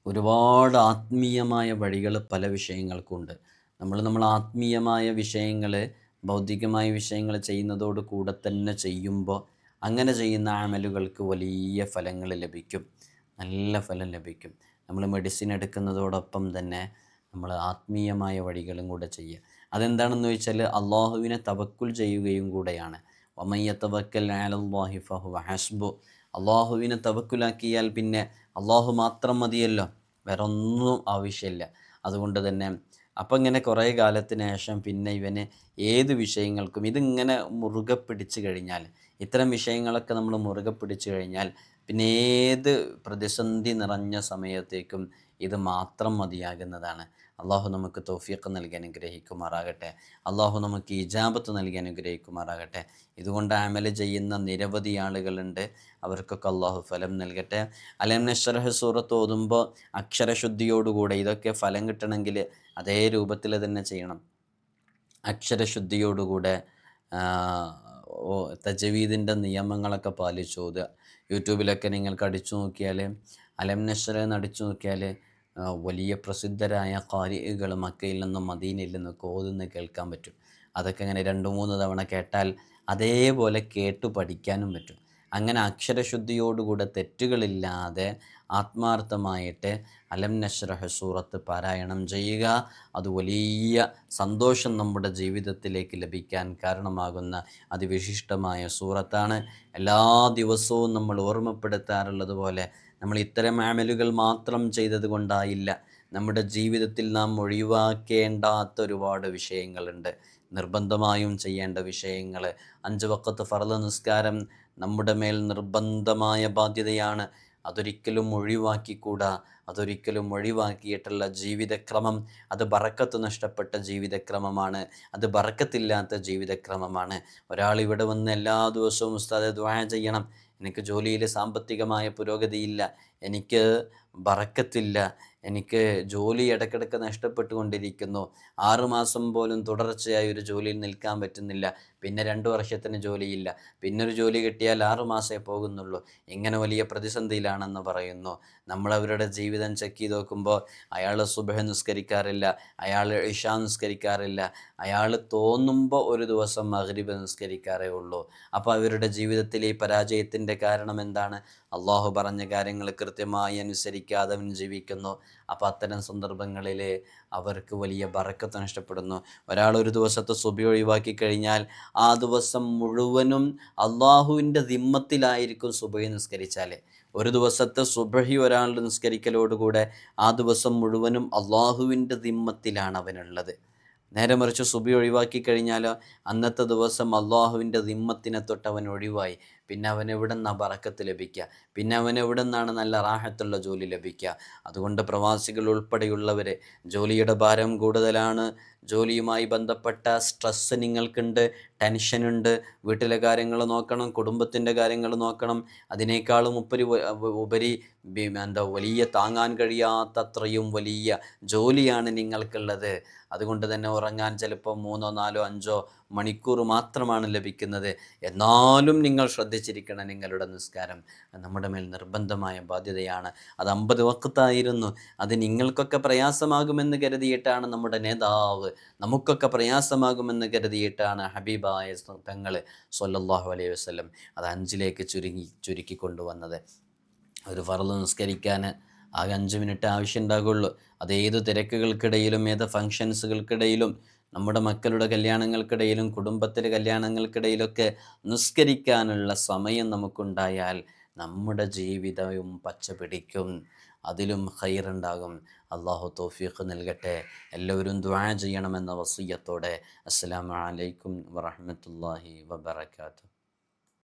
Speaker 1: ഒരുപാട് ആത്മീയമായ വഴികൾ പല വിഷയങ്ങൾക്കുണ്ട്. നമ്മൾ നമ്മൾ ആത്മീയമായ വിഷയങ്ങൾ ഭൗതികമായ വിഷയങ്ങൾ ചെയ്യുന്നതോട് കൂടെ തന്നെ ചെയ്യുമ്പോൾ അങ്ങനെ ചെയ്യുന്ന ആമലുകൾക്ക് വലിയ ഫലങ്ങൾ ലഭിക്കും. നല്ല ഫലം ലഭിക്കും. നമ്മൾ മെഡിസിൻ എടുക്കുന്നതോടൊപ്പം തന്നെ നമ്മൾ ആത്മീയമായ വഴികളും കൂടെ ചെയ്യുക. അതെന്താണെന്ന് ചോദിച്ചാൽ അള്ളാഹുവിനെ തവക്കുൽ ചെയ്യുകയും കൂടെയാണ്. ഒമയ്യ തവക്കൽ അലല്ലാഹി ഫഹു ഹസ്ബു. അള്ളാഹുവിനെ തവക്കുലാക്കിയാൽ പിന്നെ അള്ളാഹു മാത്രം മതിയല്ലോ. വേറൊന്നും ആവശ്യമില്ല. അതുകൊണ്ട് തന്നെ അപ്പം ഇങ്ങനെ കുറേ കാലത്തിന് ശേഷം പിന്നെ ഇവന് ഏത് വിഷയങ്ങൾക്കും ഇതിങ്ങനെ മുറുകെ പിടിച്ചു കഴിഞ്ഞാൽ ഇത്തരം വിഷയങ്ങളൊക്കെ നമ്മൾ മുറുകെ പിടിച്ചു കഴിഞ്ഞാൽ പിന്നെ ഏത് പ്രതിസന്ധി നിറഞ്ഞ സമയത്തേക്കും ഇത് മാത്രം മതിയാകുന്നതാണ്. അള്ളാഹു നമുക്ക് തൗഫീഖ് നൽകി അനുഗ്രഹിക്കുമാറാകട്ടെ. അള്ളാഹു നമുക്ക് ഇജാബത്ത് നൽകി അനുഗ്രഹിക്കുമാറാകട്ടെ. ഇതുകൊണ്ട് അമൽ ചെയ്യുന്ന നിരവധി ആളുകളുണ്ട്. അവർക്കൊക്കെ അള്ളാഹു ഫലം നൽകട്ടെ. അലം സൂറത്ത് ഓതുമ്പോൾ അക്ഷരശുദ്ധിയോടുകൂടെ ഇതൊക്കെ ഫലം കിട്ടണമെങ്കിൽ അതേ രൂപത്തിൽ തന്നെ ചെയ്യണം. അക്ഷരശുദ്ധിയോടുകൂടെ തജവീദിന്റെ നിയമങ്ങളൊക്കെ പാലിച്ചു യൂട്യൂബിലൊക്കെ നിങ്ങൾക്ക് അടിച്ചു നോക്കിയാൽ അലം അടിച്ചു നോക്കിയാൽ വലിയ പ്രസിദ്ധരായ കാരികൾ മക്കയിൽ നിന്നും മദീനയിൽ നിന്നൊക്കെ ഓതുന്ന കേൾക്കാൻ പറ്റും. അതൊക്കെ ഇങ്ങനെ രണ്ട് മൂന്ന് തവണ കേട്ടാൽ അതേപോലെ കേട്ടു പഠിക്കാനും പറ്റും. അങ്ങനെ അക്ഷരശുദ്ധിയോടുകൂടെ തെറ്റുകളില്ലാതെ ആത്മാർത്ഥമായിട്ട് അലം നഷ്റഹ് സൂറത്ത് പാരായണം ചെയ്യുക. അത് വലിയ സന്തോഷം നമ്മുടെ ജീവിതത്തിലേക്ക് ലഭിക്കാൻ കാരണമാകുന്ന അതിവിശിഷ്ടമായ സൂറത്താണ്. എല്ലാ ദിവസവും നമ്മൾ ഓർമ്മപ്പെടുത്താറുള്ളത് പോലെ നമ്മൾ ഇത്തരം ആമലുകൾ മാത്രം ചെയ്തത് കൊണ്ടായില്ല നമ്മുടെ ജീവിതത്തിൽ നാം ഒഴിവാക്കേണ്ടാത്ത ഒരുപാട് വിഷയങ്ങളുണ്ട്. നിർബന്ധമായും ചെയ്യേണ്ട വിഷയങ്ങൾ. അഞ്ച് വക്കത്ത് ഫറല നിസ്കാരം നമ്മുടെ മേൽ നിർബന്ധമായ ബാധ്യതയാണ്. അതൊരിക്കലും ഒഴിവാക്കിക്കൂടാ. അതൊരിക്കലും ഒഴിവാക്കിയിട്ടുള്ള ജീവിതക്രമം അത് ബറക്കത്ത് നഷ്ടപ്പെട്ട ജീവിതക്രമമാണ്. അത് ബറക്കത്തില്ലാത്ത ജീവിതക്രമമാണ്. ഒരാൾ ഇവിടെ വന്ന് എല്ലാ ദിവസവും ഉസ്താദെ ദ്വാ ചെയ്യണം. എനിക്ക് ജോലിയിൽ സാമ്പത്തികമായ പുരോഗതിയില്ല എനിക്ക് ബറക്കത്തില്ല എനിക്ക് ജോലി ഇടയ്ക്കിടയ്ക്ക് നഷ്ടപ്പെട്ടുകൊണ്ടിരിക്കുന്നു. ആറുമാസം പോലും തുടർച്ചയായി ഒരു ജോലിയിൽ നിൽക്കാൻ പറ്റുന്നില്ല. പിന്നെ രണ്ട് വർഷത്തിന് ജോലിയില്ല. പിന്നൊരു ജോലി കിട്ടിയാൽ ആറുമാസേ പോകുന്നുള്ളൂ. ഇങ്ങനെ വലിയ പ്രതിസന്ധിയിലാണെന്ന് പറയുന്നു. നമ്മൾ അവരുടെ ജീവിതം ചെക്ക് ചെയ്ത് നോക്കുമ്പോൾ അയാൾ സുബഹ നിസ്കരിക്കാറില്ല അയാൾ ഇഷ നിസ്കരിക്കാറില്ല അയാൾ തോന്നുമ്പോൾ ഒരു ദിവസം മഗ്രിബ് നിസ്കരിക്കാറേ ഉള്ളൂ. അപ്പോൾ അവരുടെ ജീവിതത്തിൽ ഈ പരാജയത്തിന്റെ കാരണം എന്താണ്? അള്ളാഹു പറഞ്ഞ കാര്യങ്ങൾ കൃത്യമായി അനുസരിക്കാതെ അവൻ ജീവിക്കുന്നു. അപ്പോൾ അത്തരം സന്ദർഭങ്ങളിൽ അവർക്ക് വലിയ ബറക്കത്ത് നഷ്ടപ്പെടുന്നു. ഒരാൾ ഒരു ദിവസത്തെ സുബി ഒഴിവാക്കി കഴിഞ്ഞാൽ ആ ദിവസം മുഴുവനും അള്ളാഹുവിന്റെ ദിമ്മത്തിലായിരിക്കും സുബഹി നിസ്കരിച്ചാൽ ഒരു ദിവസത്തെ സുബഹി ഒരാൾ നിസ്കരിക്കലോടുകൂടെ ആ ദിവസം മുഴുവനും അള്ളാഹുവിന്റെ ദിമ്മത്തിലാണ് അവനുള്ളത്. നേരെ മറിച്ച് സുബി ഒഴിവാക്കി കഴിഞ്ഞാൽ അന്നത്തെ ദിവസം അള്ളാഹുവിന്റെ ദിമ്മത്തിനെ തൊട്ട് അവൻ ഒഴിവായി. പിന്നെ അവൻ എവിടെ നിന്നാണ് ബറക്കത്ത് ലഭിക്കുക പിന്നെ അവൻ എവിടെ നിന്നാണ് നല്ല റാഹത്തുള്ള ജോലി ലഭിക്കുക അതുകൊണ്ട് പ്രവാസികൾ ഉൾപ്പെടെയുള്ളവർ ജോലിയുടെ ഭാരം കൂടുതലാണ്. ജോലിയുമായി ബന്ധപ്പെട്ട സ്ട്രെസ്സ് നിങ്ങൾക്കുണ്ട് ടെൻഷനുണ്ട് വീട്ടിലെ കാര്യങ്ങൾ നോക്കണം കുടുംബത്തിന്റെ കാര്യങ്ങൾ നോക്കണം. അതിനേക്കാളും ഉപരി ഉപരി എന്താ വലിയ താങ്ങാൻ കഴിയാത്തത്രയും വലിയ ജോലിയാണ് നിങ്ങൾക്കുള്ളത്. അതുകൊണ്ട് തന്നെ ഉറങ്ങാൻ ചിലപ്പോൾ മൂന്നോ നാലോ അഞ്ചോ മണിക്കൂർ മാത്രമാണ് ലഭിക്കുന്നത്. എന്നാലും നിങ്ങൾ ശ്രദ്ധിച്ചിരിക്കണം നിങ്ങളുടെ നിസ്കാരം നമ്മുടെ മേൽ നിർബന്ധമായ ബാധ്യതയാണ്. അത് അമ്പത് വക്കത്തായിരുന്നു അത് നിങ്ങൾക്കൊക്കെ പ്രയാസമാകുമെന്ന് കരുതിയിട്ടാണ് നമ്മുടെ നേതാവ്. നമുക്കൊക്കെ പ്രയാസമാകുമെന്ന് കരുതിയിട്ടാണ് ഹബീബായ തങ്ങൾ സൊല്ലാഹു അലൈഹി വസ്ലം അത് അഞ്ചിലേക്ക് ചുരുങ്ങി ചുരുക്കി കൊണ്ടുവന്നത്. ഒരു വറുത് നിസ്കരിക്കാൻ ആകെ അഞ്ച് മിനിറ്റ് ആവശ്യം ഉണ്ടാകുള്ളൂ അത് ഏത് തിരക്കുകൾക്കിടയിലും ഏത് ഫങ്ഷൻസുകൾക്കിടയിലും നമ്മുടെ മക്കളുടെ കല്യാണങ്ങൾക്കിടയിലും കുടുംബത്തിലെ കല്യാണങ്ങൾക്കിടയിലൊക്കെ നിസ്കരിക്കാനുള്ള സമയം നമുക്കുണ്ടായാൽ നമ്മുടെ ജീവിതവും പച്ച പിടിക്കും അതിലും ഹൈറുണ്ടാകും അള്ളാഹു തോഫീഖ് നൽകട്ടെ. എല്ലാവരും ദ്വാ ചെയ്യണമെന്ന വസീയത്തോടെ. അസ്സാം വലൈക്കും വറഹ്മത്തുള്ളാഹി വബറകാതുഹു.